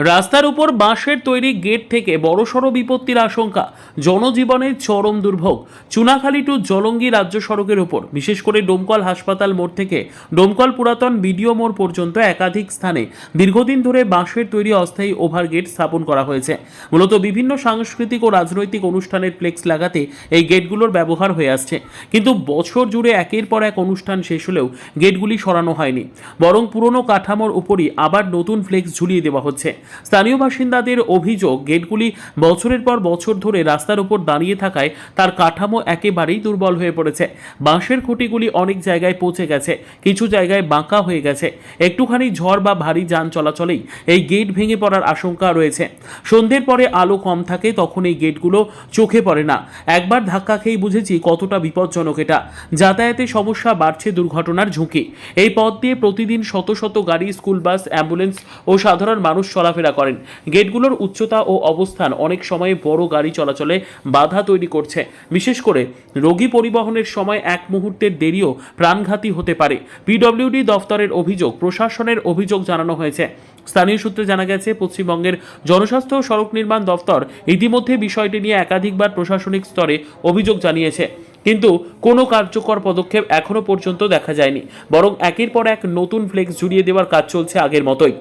রাস্তার উপর বাঁশের তৈরি গেট থেকে বড়সড় বিপত্তির আশঙ্কা। জনজীবনের চরম দুর্ভোগ। চুনাখালী টু জলঙ্গি রাজ্য সড়কের উপর, বিশেষ করে ডোমকল হাসপাতাল মোড় থেকে। ডোমকল পুরাতন বিডিও মোড় পর্যন্ত একাধিক স্থানে দীর্ঘদিন ধরে বাঁশের তৈরি অস্থায়ী ওভারগেট স্থাপন করা হয়েছে। মূলত বিভিন্ন সাংস্কৃতিক ও রাজনৈতিক অনুষ্ঠানের ফ্লেক্স লাগাতে এই গেটগুলোর ব্যবহার হয়ে আসছে। কিন্তু বছর জুড়ে একের পর এক অনুষ্ঠান শেষ হলেও গেটগুলি সরানো হয়নি। বরং পুরনো কাঠামোর উপরই আবার নতুন ফ্লেক্স ঝুলিয়ে দেওয়া হচ্ছে। স্থানীয় বাসিন্দাদের অভিযোগ, গেটগুলি বছরের পর বছর ধরে রাস্তার উপর দাঁড়িয়ে থাকায় তার কাঠামো একেবারেই দুর্বল হয়ে পড়েছে। বাঁশের খুঁটিগুলি অনেক জায়গায় পচে গেছে, কিছু জায়গায় বাঁকা হয়ে গেছে। একটুখানি ঝড় বা ভারী যান চলাচলেই এই গেট ভেঙে পড়ার আশঙ্কা রয়েছে। সন্ধ্যের পরে আলো কম থাকে, তখন এই গেটগুলো চোখে পড়ে না। একবার ধাক্কা খেয়ে বুঝেছি কতটা বিপজ্জনক এটা। যাতায়াতে সমস্যা বাড়ছে দুর্ঘটনার ঝুঁকি। এই পথ দিয়ে প্রতিদিন শত শত গাড়ি, স্কুল বাস, অ্যাম্বুলেন্স ও সাধারণ মানুষ চলাফেরা করেন। গেটগুলোর উচ্চতা ও অবস্থান অনেক সময় বড় গাড়ি চলাচলে বাধা তৈরি করছে। বিশেষ করে রোগী পরিবহনের সময় এক মুহূর্তের দেরিও প্রাণঘাতী হতে পারে। পিডব্লিউডি দফতরের অভিযোগ, প্রশাসনের অভিযোগ জানানো হয়েছে। স্থানীয় সূত্রে জানা গেছে, পশ্চিমবঙ্গের জনস্বাস্থ্য ও সড়ক নির্মাণ দফতর ইতিমধ্যে বিষয়টি নিয়ে একাধিকবার প্রশাসনিক স্তরে অভিযোগ জানিয়েছে। কিন্তু কোনো কার্যকর পদক্ষেপ এখনও পর্যন্ত দেখা যায়নি। বরং একের পর এক নতুন ফ্লেক্স জুড়িয়ে দেওয়ার কাজ চলছে আগের মতোই।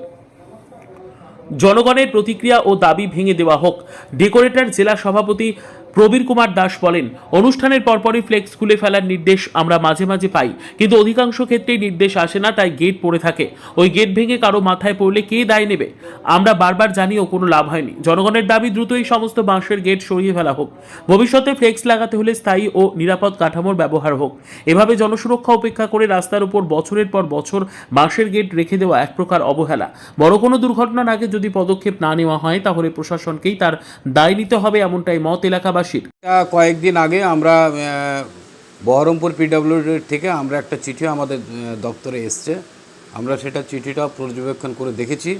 জনগণের প্রতিক্রিয়া ও দাবি ভেঙে দেওয়া হোক। ডেকোরেটর জেলা সভাপতি প্রবীর কুমার দাস বলেন, অনুষ্ঠানের পরপরই ফ্লেক্স খুলে ফেলার নির্দেশ আমরা মাঝে মাঝে পাই, কিন্তু অধিকাংশ ক্ষেত্রেই নির্দেশ আসে না, তাই গেট পড়ে থাকে। ওই গেট ভেঙে কারও মাথায় পড়লে কে দায় নেবে? আমরা বারবার জানিও কোনো লাভ হয়নি। জনগণের দাবি দ্রুতই সমস্ত বাঁশের গেট সরিয়ে ফেলা হোক। ভবিষ্যতে ফ্লেক্স লাগাতে হলে স্থায়ী ও নিরাপদ কাঠামোর ব্যবহার হোক। এভাবে জনসুরক্ষা উপেক্ষা করে রাস্তার উপর বছরের পর বছর বাঁশের গেট রেখে দেওয়া এক প্রকার অবহেলা। বড় কোনো দুর্ঘটনার আগে যদি পদক্ষেপ না নেওয়া হয়, তাহলে প্রশাসনকেই তার দায় নিতে হবে, এমনটাই মত এলাকাবাসীর এটা কয়েকদিন আগে আমরা বহরমপুর পিডব্লিউডির থেকে আমরা একটা চিঠি আমাদের দপ্তরে এসছে। আমরা সেটা চিঠিটা পর্যবেক্ষণ করে দেখেছি,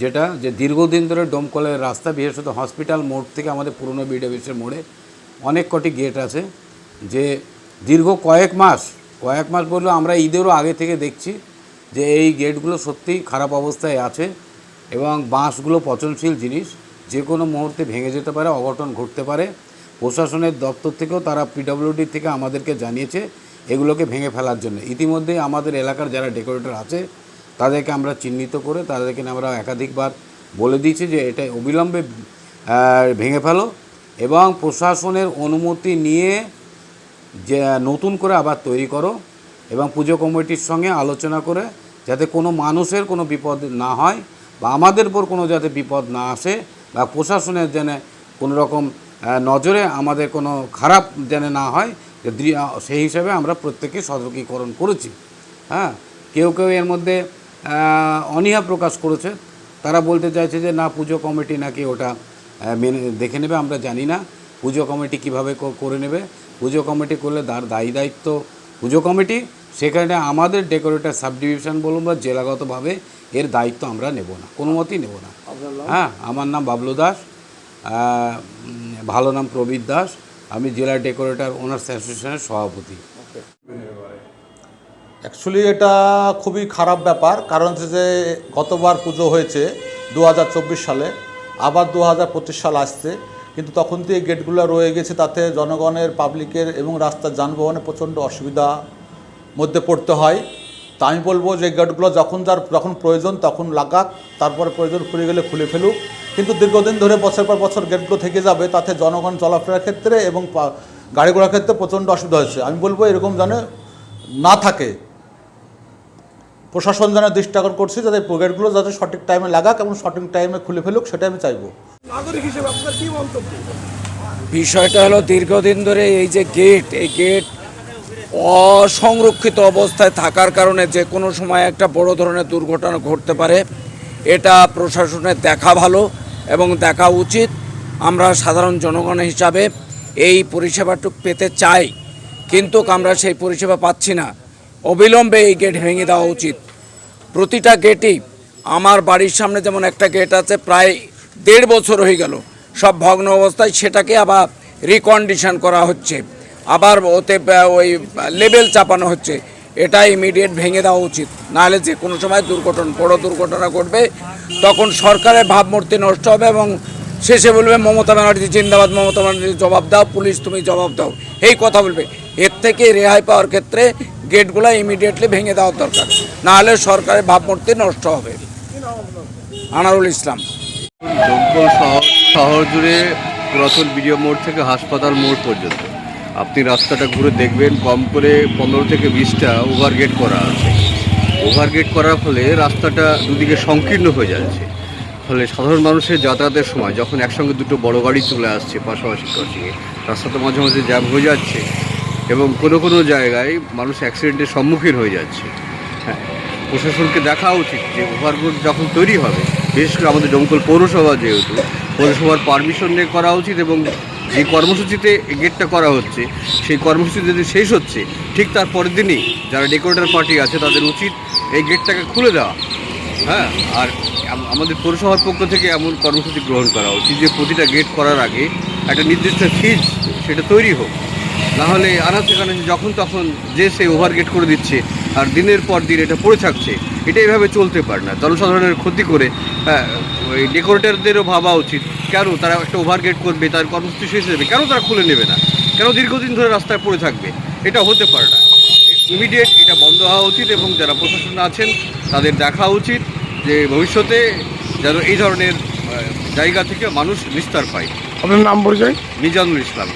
যেটা যে দীর্ঘদিন ধরে ডোমকলের রাস্তা, বিশেষত হসপিটাল মোড় থেকে আমাদের পুরনো বিডব্লিউসের মোড়ে অনেক কটি গেট আছে, যে দীর্ঘ কয়েক মাস কয়েক মাস বললেও আমরা ঈদেরও আগে থেকে দেখছি যে এই গেটগুলো সত্যিই খারাপ অবস্থায় আছে এবং বাঁশগুলো পচনশীল জিনিস যে কোনো মুহূর্তে ভেঙে যেতে পারে, অঘটন ঘটতে পারে। প্রশাসনের দপ্তর থেকেও তারা পিডব্লিউডি থেকে আমাদেরকে জানিয়েছে এগুলোকে ভেঙে ফেলার জন্য। ইতিমধ্যেই আমাদের এলাকার যারা ডেকোরেটর আছে, তাদেরকে আমরা চিহ্নিত করে তাদেরকে আমরা একাধিকবার বলে দিয়েছি যে এটা অবিলম্বে ভেঙে ফেলো এবং প্রশাসনের অনুমতি নিয়ে যে, নতুন করে আবার তৈরি করো এবং পুজো কমিটির সঙ্গে আলোচনা করে যাতে কোনো মানুষের কোনো বিপদ না হয় বা আমাদের উপর কোনো যাতে বিপদ না আসে বা প্রশাসনের যেন কোনো রকম নজরে আমাদের কোনো খারাপ যেন না হয় সেই হিসাবে আমরা প্রত্যেকে সতর্কীকরণ করেছি। হ্যাঁ কেউ কেউ এর মধ্যে অনীহা প্রকাশ করেছে। তারা বলতে চাইছে যে না পুজো কমিটি নাকি ওটা মেনে দেখে নেবে আমরা জানি না। পুজো কমিটি কীভাবে করে নেবে? পুজো কমিটি করলে তার দায়ী দায়িত্ব পুজো কমিটি। সেখানে আমাদের ডেকোরেটর সাব ডিভিশন বলুন বা জেলাগতভাবে এর দায়িত্ব আমরা নেব না কোনো মতেই নেব না। হ্যাঁ আমার নাম বাবলু দাস। ভালো নাম প্রবীর দাস, আমি জেলা ডেকোরেটর ওনার্স অ্যাসোসিয়েশনের সভাপতি। অ্যাকচুয়ালি এটা খুবই খারাপ ব্যাপার, কারণ হচ্ছে যে গতবার পুজো হয়েছে দু হাজার চব্বিশ সালে, আবার দু হাজার পঁচিশ সাল আসছে, কিন্তু তখন থেকে গেটগুলো রয়ে গেছে, তাতে জনগণের, পাবলিকের এবং রাস্তার যানবাহনে প্রচণ্ড অসুবিধা মধ্যে পড়তে হয়। তা আমি বলব যে গেটগুলো যখন যার যখন প্রয়োজন তখন লাগাক, তারপরে প্রয়োজন খুলে গেলে খুলে ফেলুক। কিন্তু দীর্ঘদিন ধরে বছর পর বছর গেটগুলো থেকে যাবে তাতে জনগণ চলাফেরার ক্ষেত্রে এবং পা- গাড়ি ঘোড়ার ক্ষেত্রে প্রচণ্ড অসুবিধা হয়েছে আমি বলব এরকম যেন না থাকে। প্রশাসন যেন দৃষ্টি আকর্ষণ করছে যাতে গেটগুলো যাতে সঠিক টাইমে লাগাক এবং সঠিক টাইমে খুলে ফেলুক সেটা আমি চাইব। বিষয়টা হলো দীর্ঘদিন ধরে এই যে গেট এই গেট অসংরক্ষিত অবস্থায় থাকার কারণে যে কোনো সময় একটা বড় ধরনের দুর্ঘটনা ঘটতে পারে এটা প্রশাসনের দেখা ভালো। এবং দেখা উচিত আমরা সাধারণ জনগণ হিসাবে এই পরিষেবাটুক পেতে চাই। কিন্তু আমরা সেই পরিষেবা পাচ্ছি না। অবিলম্বে এই গেট ভেঙে দেওয়া উচিত। প্রতিটা গেটই আমার বাড়ির সামনে যেমন একটা গেট আছে, প্রায় দেড় বছর হয়ে গেল। সব ভগ্ন অবস্থায় সেটাকে আবার রিকন্ডিশন করা হচ্ছে। আবার ওতে ওই লেবেল চাপানো হচ্ছে। এটা ইমিডিয়েট ভেঙে দেওয়া উচিত। নাহলে যে কোনো সময় দুর্ঘটনা, বড় দুর্ঘটনা ঘটবে, তখন সরকারের ভাবমূর্তি নষ্ট হবে এবং শেষে বলবে, মমতা ব্যানার্জি জিন্দাবাদ, মমতা ব্যানার্জি জবাব দাও, পুলিশ তুমি জবাব দাও। এই কথা বলবে। এর থেকে রেহাই পাওয়ার ক্ষেত্রে গেটগুলো ইমিডিয়েটলি ভেঙে দেওয়ার দরকার। নাহলে সরকারের ভাবমূর্তি নষ্ট হবে। আনারুল ইসলাম। শহর শহর জুড়ে পুরাতন বিডিও মোড় থেকে হাসপাতাল মোড় পর্যন্ত। আপনি রাস্তাটা ঘুরে দেখবেন, কম করে পনেরো থেকে বিশটা ওভারগেট করা আছে। ওভারগেট করার ফলে রাস্তাটা দুদিকে সংকীর্ণ হয়ে যাচ্ছে। ফলে সাধারণ মানুষের যাতায়াতের সময় যখন একসঙ্গে দুটো বড় গাড়ি চলে আসছে পাশাপাশি ক্রসিংয়ে রাস্তাটা মাঝে মাঝে জ্যাম হয়ে যাচ্ছে এবং কোনো কোনো জায়গায় মানুষ অ্যাক্সিডেন্টের সম্মুখীন হয়ে যাচ্ছে। হ্যাঁ প্রশাসনকে দেখা উচিত যে ওভারবোর্ড যখন তৈরি হবে, বিশেষ করে আমাদের ডোমকল পৌরসভা যেহেতু, পৌরসভার পারমিশন নিয়ে করা উচিত এবং যে কর্মসূচিতে গেটটা করা হচ্ছে, সেই কর্মসূচি যদি শেষ হচ্ছে, ঠিক তার পরের দিনই যারা ডেকোরেটার পার্টি আছে, তাদের উচিত এই গেটটাকে খুলে দেওয়া। হ্যাঁ আর আমাদের পৌরসভার পক্ষ থেকে এমন কর্মসূচি গ্রহণ করা উচিত যে প্রতিটা গেট করার আগে একটা নির্দিষ্ট ফিজ সেটা তৈরি হোক। না হলে আনাচে কানাচে যখন তখন যে সে ওভারগেট করে দিচ্ছে আর দিনের পর দিন এটা পড়ে থাকছে এটা এইভাবে চলতে পারে না। জনসাধারণের ক্ষতি করে হ্যাঁ, ওই ডেকোরেটরদেরও ভাবা উচিত কেন তারা একটা ওভারগেট করবে তার কর্মসূচি শেষ হবে কেন তারা খুলে নেবে না? কেন দীর্ঘদিন ধরে রাস্তায় পড়ে থাকবে? এটা হতে পারে না। ইমিডিয়েট এটা বন্ধ হওয়া উচিত এবং যারা প্রশাসন আছেন তাদের দেখা উচিত যে ভবিষ্যতে যেন এই ধরনের জায়গা থেকে মানুষ নিস্তার পায়। আপনার নাম পরিচয়? মিজানুল ইসলাম।